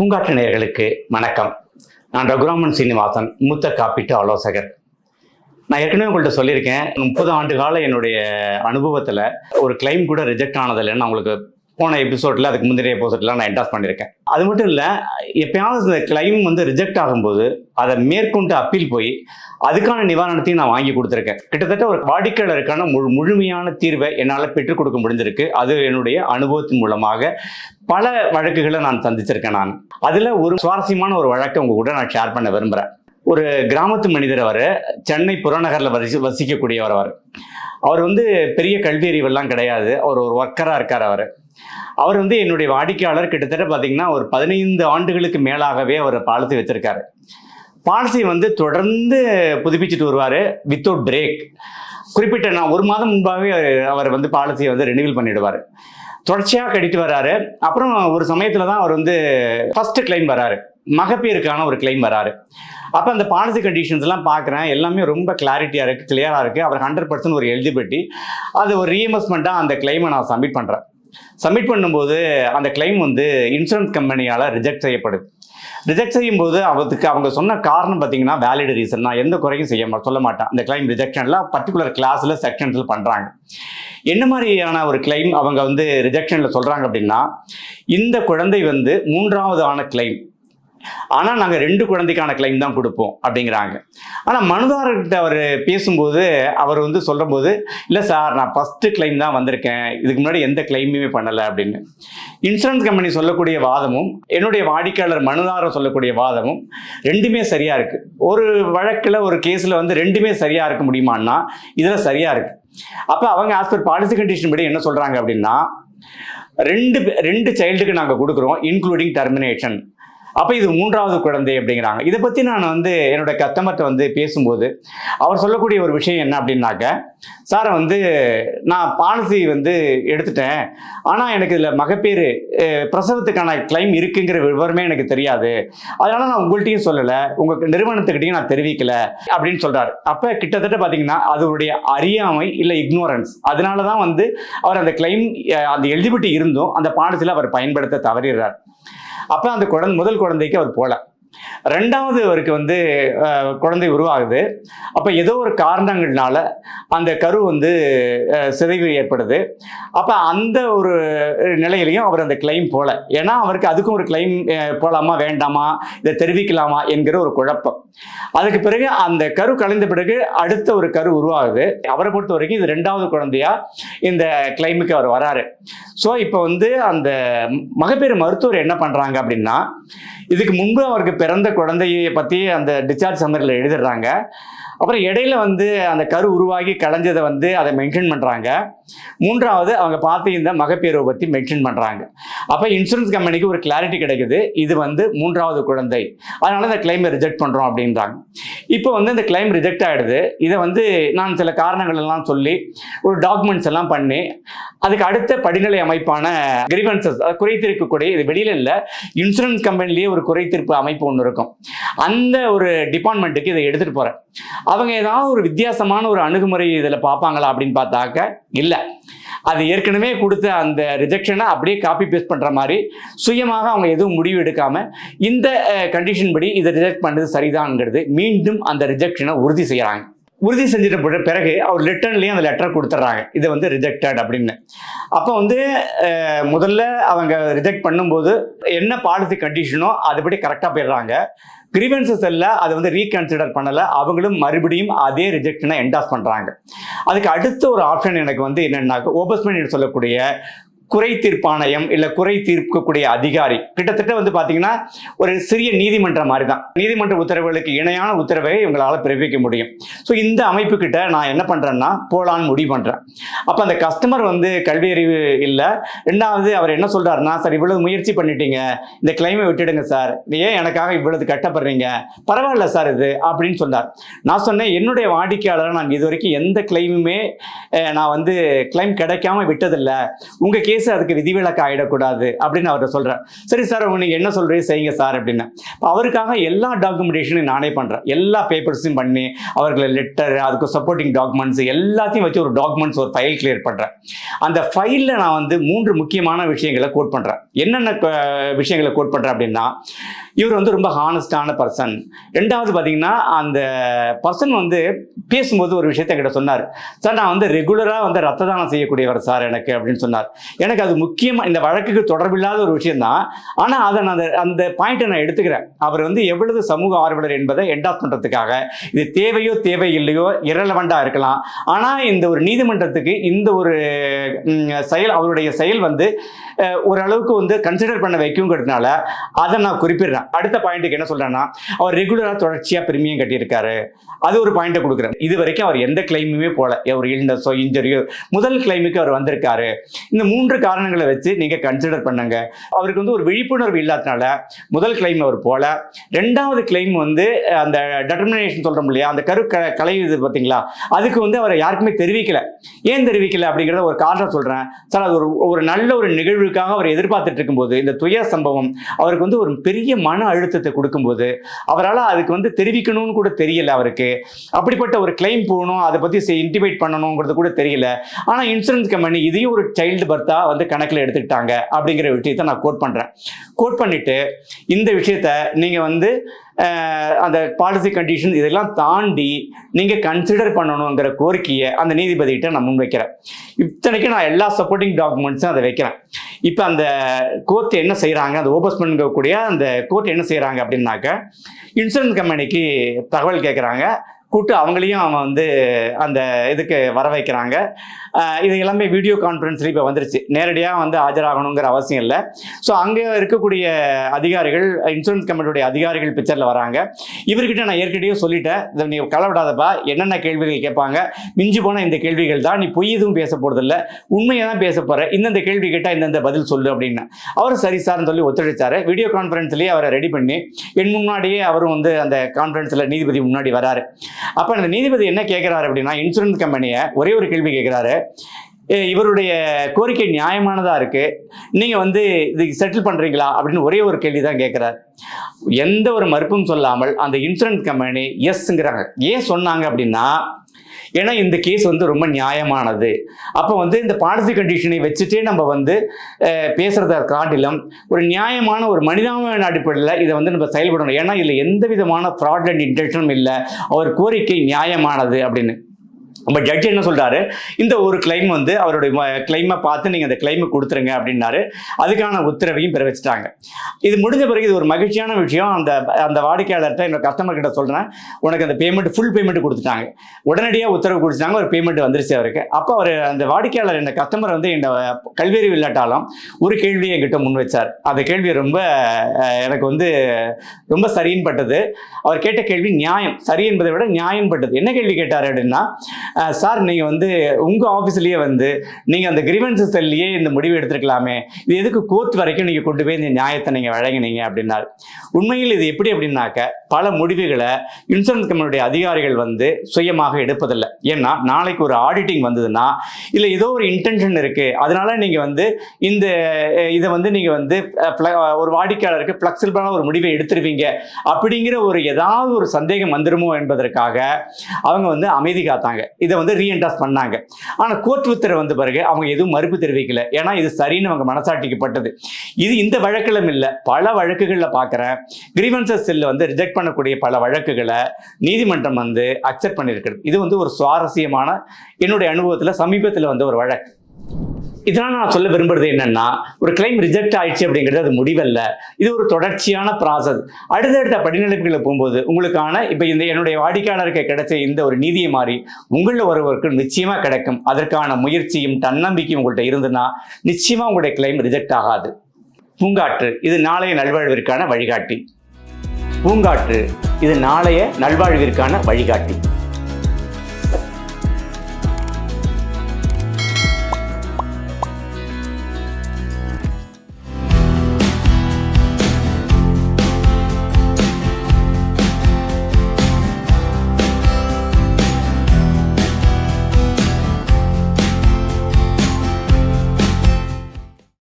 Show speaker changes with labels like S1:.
S1: பூங்காற்று நேயர்களுக்கு வணக்கம். நான் ரகுராமன் சீனிவாசன் மூத்த காப்பீட்டு ஆலோசகர். நான் ஏற்கனவே உங்கள்கிட்ட சொல்லியிருக்கேன் முப்பது ஆண்டு கால என்னுடைய அனுபவத்தில் ஒரு கிளைம் கூட ரிஜெக்ட் ஆனதில்லைன்னு நான் உங்களுக்கு போன எபிசோடில் அதுக்கு முந்தைய எபிசோட்லாம் நான் என்டாஸ் பண்ணியிருக்கேன். அது மட்டும் இல்லை எப்பயாவது இந்த கிளைம் வந்து ரிஜெக்ட் ஆகும்போது அதை மேற்கொண்டு அப்பீல் போய் அதுக்கான நிவாரணத்தையும் நான் வாங்கி கொடுத்துருக்கேன். கிட்டத்தட்ட ஒரு வாடிக்கையாளருக்கான முழு முழுமையான தீர்வை என்னால் பெற்றுக் கொடுக்க முடிஞ்சிருக்கு. அது என்னுடைய அனுபவத்தின் மூலமாக பல வழக்குகளை நான் சந்திச்சிருக்கேன் நான். அதில் ஒரு சுவாரஸ்யமான ஒரு வழக்கை உங்க கூட நான் ஷேர் பண்ண விரும்புகிறேன் ஒரு கிராமத்து மனிதர் அவர் சென்னை புறநகரில் வசி வசிக்கக்கூடியவர் அவர். அவர் வந்து பெரிய கல்வி அறிவெல்லாம் கிடையாது. அவர் ஒரு ஒர்க்கராக இருக்கார் அவர். அவர் வந்து என்னுடைய வாடிக்கையாளர் கிட்டத்தட்ட பார்த்தீங்கன்னா ஒரு பதினைந்து ஆண்டுகளுக்கு மேலாகவே அவர் பாலிசி வச்சுருக்காரு. பாலிசி வந்து தொடர்ந்து புதுப்பிச்சுட்டு வருவார் வித்தவுட் பிரேக் குறிப்பிட்ட நான் ஒரு மாதம் முன்பாகவே அவர் வந்து பாலிசியை வந்து ரினியூவல் பண்ணிடுவார். தொடர்ச்சியாக கடித்து வராரு. அப்புறம் ஒரு சமயத்தில் தான் அவர் வந்து ஃபஸ்ட்டு கிளைம் வராரு. மகப்பேருக்கான ஒரு கிளைம் வராரு. அப்போ அந்த பாலிசி கண்டிஷன்ஸ்லாம் பார்க்குறேன் எல்லாமே ரொம்ப கிளாரிட்டியாக இருக்குது கிளியராக இருக்குது அவர் ஹண்ட்ரட் பர்சன்ட் ஒரு எலிஜிபிலிட்டி அது ஒரு ரீஎம்பர்ஸ்மெண்ட்டாக அந்த கிளைமை நான் சப்மிட் பண்ணுறேன் சப்மிட் பண்ணும்போது அந்த கிளைம் வந்து இன்சூரன்ஸ் கம்பெனியால் ரிஜெக்ட் செய்யப்படுது. ரிஜெக்ட் செய்யும் போது அவருக்கு அவங்க சொன்ன காரணம் பார்த்தீங்கன்னா வேலிட் ரீசன் நான் எந்த குறையும் செய்ய மா- சொல்ல மாட்டேன். அந்த கிளைம் ரிஜெக்ஷனில் பர்டிகுலர் கிளாஸில் செக்ஷன்ஸில் பண்ணுறாங்க என்ன மாதிரியான ஒரு கிளைம் அவங்க வந்து ரிஜெக்ஷனில் சொல்கிறாங்க அப்படின்னா இந்த குழந்தை வந்து மூன்றாவது ஆன கிளைம் ஆனால் நாங்கள் ரெண்டு குழந்தைக்கான கிளைம் தான் கொடுப்போம் அப்படிங்கிறாங்க. ஆனால் மனுதாரர்கிட்ட அவர் பேசும்போது அவர் வந்து சொல்லும்போது இல்லை சார் நான் ஃபஸ்ட்டு கிளைம் தான் வந்திருக்கேன். இதுக்கு முன்னாடி எந்த கிளைமுமே பண்ணலை அப்படின்னு. இன்சூரன்ஸ் கம்பெனி சொல்லக்கூடிய வாதமும் என்னுடைய வாடிக்கையாளர் மனுதாரர் சொல்லக்கூடிய வாதமும் ரெண்டுமே சரியாக இருக்குது ஒரு வழக்கில் ஒரு கேஸில் வந்து ரெண்டுமே சரியாக இருக்க முடியுமான்னா இதில் சரியாக இருக்குது அப்போ அவங்க ஆஸ் பர் பாலிசி கண்டிஷன் படி என்ன சொல்கிறாங்க அப்படின்னா ரெண்டு ரெண்டு சைல்டுக்கு நாங்கள் கொடுக்குறோம் இன்க்ளூடிங் டெர்மினேஷன் அப்போ இது மூன்றாவது குழந்தை அப்படிங்கிறாங்க. இதை பற்றி நான் வந்து என்னோட கஸ்டமர்கிட்ட வந்து பேசும்போது அவர் சொல்லக்கூடிய ஒரு விஷயம் என்ன அப்படின்னாக்க சார் வந்து நான் பாலிசி வந்து எடுத்துட்டேன். ஆனால் எனக்கு இதில் மகப்பேறு பிரசவத்துக்கான கிளைம் இருக்குங்கிற விவரமே எனக்கு தெரியாது. அதனால் நான் உங்கள்கிட்டயும் சொல்லலை. உங்கள் நிறுவனத்துக்கிட்டையும் நான் தெரிவிக்கல. அப்படின்னு சொல்கிறார் அப்போ கிட்டத்தட்ட பார்த்தீங்கன்னா அதனுடைய அறியாமை இல்லை இக்னோரன்ஸ் அதனால தான் வந்து அவர் அந்த கிளைம் அந்த எலிஜிபிலிட்டி இருந்தும் அந்த பாலிசியில் அவர் பயன்படுத்த தவறிடுறார். அப்போ அந்த குழந்தை முதல் குழந்தைக்கு அவர் போல. ரெண்டாவது அவருக்கு வந்து குழந்தை உருவாகுது. அப்போ ஏதோ ஒரு காரணங்கள்னால அந்த கரு வந்து சிதைவு ஏற்படுது. அப்போ அந்த ஒரு நிலையிலையும் அவர் அந்த கிளைம் போல. ஏன்னா அவருக்கு அதுக்கும் ஒரு கிளைம் போலாமா வேண்டாமா இதை தெரிவிக்கலாமா என்கிற ஒரு குழப்பம். அதுக்கு பிறகு அந்த கரு கலைந்த பிறகு அடுத்த ஒரு கரு உருவாகுது. அவரை பொறுத்த வரைக்கும் இது ரெண்டாவது குழந்தையா இந்த கிளைமுக்கு அவர் வராரு. ஸோ இப்போ வந்து அந்த மகப்பேறு மருத்துவர் என்ன பண்ணுறாங்க அப்படின்னா இதுக்கு முன்பு அவருக்கு பிறந்த குழந்தையை பற்றி அந்த டிஸ்சார்ஜ் சம்மரில் எழுதிடுறாங்க அப்புறம் இடையில வந்து அந்த கரு உருவாகி கலைஞ்சதை வந்து அதை மென்ஷன் பண்ணுறாங்க மூன்றாவது அவங்க பார்த்து இந்த மகப்பேறுவை பற்றி மென்ஷன் பண்ணுறாங்க அப்போ இன்சூரன்ஸ் கம்பெனிக்கு ஒரு கிளாரிட்டி கிடைக்குது. இது வந்து மூன்றாவது குழந்தை. அதனால இந்த கிளைமை ரிஜெக்ட் பண்ணுறோம் அப்படின்றாங்க. இப்போ வந்து இந்த கிளைம் ரிஜெக்ட் ஆகிடுது இதை வந்து நான் சில காரணங்கள் எல்லாம் சொல்லி ஒரு டாக்குமெண்ட்ஸ் எல்லாம் பண்ணி அதுக்கு அடுத்த படிநிலை அமைப்பான கிரிவன்சஸ் குறைத்திருக்கக்கூடிய இது வெளியில இல்லை இன்சூரன்ஸ் கம்பெனிலேயே ஒரு குறைத்திருப்பு அமைப்பு ஒன்று இருக்கும். அந்த ஒரு டிபார்ட்மெண்ட்டுக்கு இதை எடுத்துகிட்டு போகிறேன் அவங்க ஏதாவது ஒரு வித்தியாசமான ஒரு அணுகுமுறை இதில் பார்ப்பாங்களா அப்படின்னு பார்த்தாக்க இல்லை. அது ஏற்கனவே கொடுத்த அந்த ரிஜெக்ஷனை அப்படியே காப்பி பேஸ்ட் பண்ணுற மாதிரி சுயமாக அவங்க எதுவும் முடிவு எடுக்காம இந்த கண்டிஷன் படி இதை ரிஜெக்ட் பண்ணது சரிதான்ங்கிறது மீண்டும் அந்த ரிஜெக்ஷனை உறுதி செய்கிறாங்க உறுதி செஞ்சிட்ட பிற- பிறகு அவர் ரிட்டர்ன்லேயும் அந்த லெட்டர் கொடுத்துட்றாங்க. இது வந்து ரிஜெக்டட் அப்படின்னு. அப்போ வந்து முதல்ல அவங்க ரிஜெக்ட் பண்ணும்போது என்ன பாலிசி கண்டிஷனோ அதுபடி கரெக்டாக போயிடுறாங்க. கிரீவன்சஸ் எல்லாம் அதை வந்து ரீகன்சிடர் பண்ணலை. அவங்களும் மறுபடியும் அதே ரிஜெக்ஷனை என்டாஸ் பண்ணுறாங்க அதுக்கு அடுத்த ஒரு ஆப்ஷன் எனக்கு வந்து என்னென்னாக்க ஓபஸ்மெண்ட் சொல்லக்கூடிய குறை தீர்ப்பாணையம் இல்லை குறை தீர்க்கக்கூடிய அதிகாரி. கிட்டத்தட்ட வந்து பார்த்தீங்கன்னா ஒரு சிறிய நீதிமன்றம் மாதிரி தான் நீதிமன்ற உத்தரவுகளுக்கு இணையான உத்தரவை இவங்களால பிறப்பிக்க முடியும். ஸோ இந்த அமைப்பு கிட்ட நான் என்ன பண்ணுறேன்னா போலான்னு முடிவு பண்ணுறேன் அப்போ அந்த கஸ்டமர் வந்து கல்வி அறிவு இல்லை. ரெண்டாவது அவர் என்ன சொல்றாருன்னா சார் இவ்வளவு முயற்சி பண்ணிட்டீங்க. இந்த கிளைமை விட்டுடுங்க சார். ஏன் எனக்காக இவ்வளவு கட்டப்படுறீங்க? பரவாயில்ல சார் இது அப்படின்னு சொன்னார். நான் சொன்னேன் என்னுடைய வாடிக்கையாளரை நான் இது வரைக்கும் எந்த கிளைமுமே நான் வந்து கிளைம் கிடைக்காம விட்டதில்லை. உங்கள் கேஸ் கேஸ் அதுக்கு விதிவிலக்கு ஆகிடக்கூடாது அப்படின்னு அவர் சொல்கிறார் சரி சார் நீங்கள் என்ன சொல்கிறீங்க செய்யுங்க சார் அப்படின்னு. இப்போ அவருக்காக எல்லா டாக்குமெண்டேஷனும் நானே பண்ணுறேன் எல்லா பேப்பர்ஸையும் பண்ணி அவர்களை லெட்டர் அதுக்கு சப்போர்ட்டிங் டாக்குமெண்ட்ஸ் எல்லாத்தையும் வச்சு ஒரு டாக்குமெண்ட்ஸ் ஒரு ஃபைல் கிளியர் பண்ணுறேன் அந்த ஃபைலில் நான் வந்து மூன்று முக்கியமான விஷயங்களை கோட் பண்ணுறேன் என்னென்ன விஷயங்களை கோட் பண்ணுறேன் அப்படின்னா இவர் வந்து ரொம்ப ஹானஸ்டான பர்சன் ரெண்டாவது பார்த்தீங்கன்னா அந்த பர்சன் வந்து பேசும்போது ஒரு விஷயத்த என்கிட்ட சொன்னார். சார் நான் வந்து ரெகுலராக வந்து ரத்த தானம் செய்யக்கூடியவர் சார் எனக்கு அப்படின்னு சொன்னார். எனக்கு அது முக்கியமாக இந்த வழக்குக்கு தொடர்பில்லாத ஒரு விஷயம்தான். ஆனால் அதை நான் அந்த அந்த பாயிண்ட்டை நான் எடுத்துக்கிறேன். அவர் வந்து எவ்வளவு சமூக ஆர்வலர் என்பதை எண்டாஸ் பண்ணுறதுக்காக இது தேவையோ தேவை இல்லையோ இரலவெண்டாக இருக்கலாம். ஆனால் இந்த ஒரு நீதிமன்றத்துக்கு இந்த ஒரு செயல் அவருடைய செயல் வந்து ஓரளவுக்கு வந்து கன்சிடர் பண்ண வைக்குங்கிறதுனால அதை நான் குறிப்பிடுறேன். அடுத்த பாயிண்ட்டுக்கு என்ன சொல்கிறேன்னா அவர் ரெகுலராக தொடர்ச்சியாக பிரிமியம் கட்டியிருக்காரு. அது ஒரு பாயிண்ட்டை கொடுக்குறேன் இது வரைக்கும் அவர் எந்த கிளைமுமே போகல ஒரு இல்னஸோ இன்ஜரியோ முதல் கிளைமுக்கு அவர் வந்திருக்காரு. இந்த மூன்று காரணங்களை வச்சு நீங்கள் கன்சிடர் பண்ணுங்க. அவருக்கு வந்து ஒரு விழிப்புணர்வு இல்லாதனால முதல் கிளைம் அவர் போல ரெண்டாவது கிளைம் வந்து அந்த டெட்டர்மினேஷன் சொல்கிறோம் இல்லையா அந்த கரு கலை இது பார்த்தீங்களா அதுக்கு வந்து அவரை யாருக்குமே தெரிவிக்கல. ஏன் தெரிவிக்கல அப்படிங்கிறத ஒரு காரணம் சொல்கிறேன் சார் அது ஒரு ஒரு நல்ல ஒரு நிகழ்வுக்காக அவர் எதிர்பார்த்துட்டு இருக்கும்போது இந்த துய சம்பவம் அவருக்கு வந்து ஒரு பெரிய மன அழுத்தத்தை கொடுக்கும்போது அவரால் அதுக்கு வந்து தெரிவிக்கணும்னு கூட தெரியல அவருக்கு. அப்படிப்பட்ட ஒரு கிளைம் போகணும் அதை பற்றி இன்டிமேட் பண்ணணுங்கிறது கூட தெரியல. ஆனால் இன்சூரன்ஸ் கம்பெனி இதையும் ஒரு சைல்டு பர்த்தாக வந்து கணக்கில் எடுத்துக்கிட்டாங்க அப்படிங்கிற விஷயத்தை நான் கோட் பண்ணுறேன் கோட் பண்ணிவிட்டு இந்த விஷயத்த நீங்கள் வந்து அந்த பாலிசி கண்டிஷன் இதெல்லாம் தாண்டி நீங்கள் கன்சிடர் பண்ணணுங்கிற கோரிக்கையை அந்த நீதிபதிகிட்ட நான் முன்வைக்கிறேன். இத்தனைக்கும் நான் எல்லா சப்போர்ட்டிங் டாக்குமெண்ட்ஸும் அதை வைக்கிறேன். இப்போ அந்த கோர்ட் என்ன செய்கிறாங்க அந்த ஓபஸ் பண்ணக்கூடிய அந்த கோர்ட் என்ன செய்கிறாங்க அப்படின்னாக்க இன்சூரன்ஸ் கம்பெனிக்கு தகவல் கேட்குறாங்க கூப்பிட்டு அவங்களையும் அவன் வந்து அந்த இதுக்கு வர வைக்கிறாங்க. இது எல்லாமே வீடியோ கான்ஃபரன்ஸில் இப்போ வந்துருச்சு. நேரடியாக வந்து ஆஜராகணுங்கிற அவசியம் இல்லை. ஸோ அங்கே இருக்கக்கூடிய அதிகாரிகள் இன்சூரன்ஸ் கம்பெனியுடைய அதிகாரிகள் பிக்சரில் வராங்க. இவர்கிட்ட நான் ஏற்கனவே சொல்லிட்டேன். இதை நீ கலவிடாதப்பா. என்னென்ன கேள்விகள் கேட்பாங்க? மிஞ்சி போன இந்த கேள்விகள் தான். நீ பொய் எதுவும் பேச போகிறதில்ல உண்மையை தான் பேச போகிற இந்தந்த கேள்வி கேட்டால் இந்தந்த பதில் சொல்லு அப்படின்னு. அவர் சரி சார்னு சொல்லி ஒத்துழைச்சார். வீடியோ கான்ஃபரன்ஸ்லேயே அவரை ரெடி பண்ணி என் முன்னாடியே அவரும் வந்து அந்த கான்ஃபரன்ஸில் நீதிபதி முன்னாடி வராரு. அப்போ அந்த நீதிபதி என்ன கேட்குறாரு அப்படின்னா இன்சூரன்ஸ் கம்பெனியை ஒரே ஒரு கேள்வி கேட்குறாரு இவருடைய கோரிக்கை நியாயமானதாக இருக்குது நீங்கள் வந்து இதுக்கு செட்டில் பண்ணுறீங்களா அப்படின்னு ஒரே ஒரு கேள்வி தான் கேட்குறாரு எந்த ஒரு மறுப்பும் சொல்லாமல் அந்த இன்சூரன்ஸ் கம்பெனி எஸ்ங்கிறாங்க ஏன் சொன்னாங்க அப்படின்னா ஏன்னா இந்த கேஸ் வந்து ரொம்ப நியாயமானது. அப்போ வந்து இந்த பாலிசி கண்டிஷனை வச்சுட்டே நம்ம வந்து பேசுகிறத காட்டிலும் ஒரு நியாயமான ஒரு மனிதாபிமான அடிப்படையில் இதை வந்து நம்ம செயல்படணும். ஏன்னா இதில் எந்த விதமான ஃப்ராட் அண்ட் இன்டென்ஷனும் இல்லை. அவர் கோரிக்கை நியாயமானது அப்படின்னு. நம்ம ஜட்ஜ் என்ன சொல்றாரு? இந்த ஒரு கிளைம் வந்து அவருடைய கிளைமை பார்த்து நீங்கள் அந்த கிளைமை கொடுத்துருங்க அப்படின்னாரு. அதுக்கான உத்தரவையும் பிறவிச்சிட்டாங்க இது முடிஞ்ச பிறகு இது ஒரு மகிழ்ச்சியான விஷயம். அந்த அந்த வாடிக்கையாளர்கிட்ட என்னோட கஸ்டமர் கிட்ட சொல்கிறேன் உனக்கு அந்த பேமெண்ட் ஃபுல் பேமெண்ட் கொடுத்துட்டாங்க. உடனடியாக உத்தரவு கொடுத்துட்டாங்க. ஒரு பேமெண்ட் வந்துருச்சு அவருக்கு. அப்போ அவர் அந்த வாடிக்கையாளர் இந்த கஸ்டமர் வந்து இந்த கல்வியறிவு இல்லாட்டாலும் ஒரு கேள்வியை என்கிட்ட முன் வச்சார். அந்த கேள்வி ரொம்ப எனக்கு வந்து ரொம்ப சரின்னு பட்டது அவர் கேட்ட கேள்வி நியாயம். சரி என்பதை விட நியாயம் பட்டது என்ன கேள்வி கேட்டார் அப்படின்னா சார் நீங்கள் வந்து உங்கள் ஆஃபீஸ்லேயே வந்து நீங்கள் அந்த கிரிவன்ஸ் செல்லையே இந்த முடிவு எடுத்துருக்கலாமே. இது எதுக்கு கோர்ட் வரைக்கும் நீங்கள் கொண்டு போய் இந்த நியாயத்தை நீங்கள் வழங்கினீங்க அப்படின்னாரு. உண்மையில் இது எப்படி அப்படின்னாக்க பல முடிவுகளை இன்சூரன்ஸ் கம்பெனியுடைய அதிகாரிகள் வந்து சுயமாக எடுப்பதில்லை. ஏன்னா நாளைக்கு ஒரு ஆடிட்டிங் வந்ததுன்னா இல்லை ஏதோ ஒரு இன்டென்ஷன் இருக்குது அதனால நீங்கள் வந்து இந்த இதை வந்து நீங்கள் வந்து ஒரு வாடிக்கையாளருக்கு ஃப்ளெக்சிபிளான ஒரு முடிவை எடுத்துருவீங்க. அப்படிங்கிற ஒரு ஏதாவது ஒரு சந்தேகம் வந்துருமோ என்பதற்காக அவங்க வந்து அமைதி காத்தாங்க. இதை வந்து ரீஎன்டாஸ் பண்ணாங்க. ஆனால் கோர்ட் உத்தரவு வந்த பிறகு அவங்க எதுவும் மறுப்பு தெரிவிக்கல. ஏன்னா இது சரின்னு அவங்க மனசாட்டிக்கப்பட்டது இது இந்த வழக்கிலும் இல்லை. பல வழக்குகளில் பார்க்குறேன் கிரீவன்சஸ் செல்ல வந்து ரிஜெக்ட் பண்ணக்கூடிய பல வழக்குகளை நீதிமன்றம் வந்து அக்செப்ட் பண்ணியிருக்கிறது. இது வந்து ஒரு சுவாரஸ்யமான என்னுடைய அனுபவத்தில் சமீபத்தில் வந்து ஒரு வழக்கு. இதெல்லாம் நான் சொல்ல விரும்புறது என்னன்னா ஒரு கிளைம் ரிஜெக்ட் ஆயிடுச்சு அப்படிங்கிறது அது முடிவல்ல. இது ஒரு தொடர்ச்சியான ப்ராசஸ் அடுத்தடுத்த படிநிலைப்புகளை போகும்போது உங்களுக்கான இப்போ இந்த என்னுடைய வாடிக்கையாளருக்கு கிடைச்ச இந்த ஒரு நீதியை மாறி உங்களில் ஒருவருக்கு நிச்சயமாக கிடைக்கும். அதற்கான முயற்சியும் தன்னம்பிக்கையும் உங்கள்கிட்ட இருந்ததுன்னா நிச்சயமாக உங்களுடைய கிளைம் ரிஜெக்ட் ஆகாது. பூங்காற்று இது நாளைய நல்வாழ்விற்கான வழிகாட்டி. பூங்காற்று இது நாளைய நல்வாழ்விற்கான வழிகாட்டி.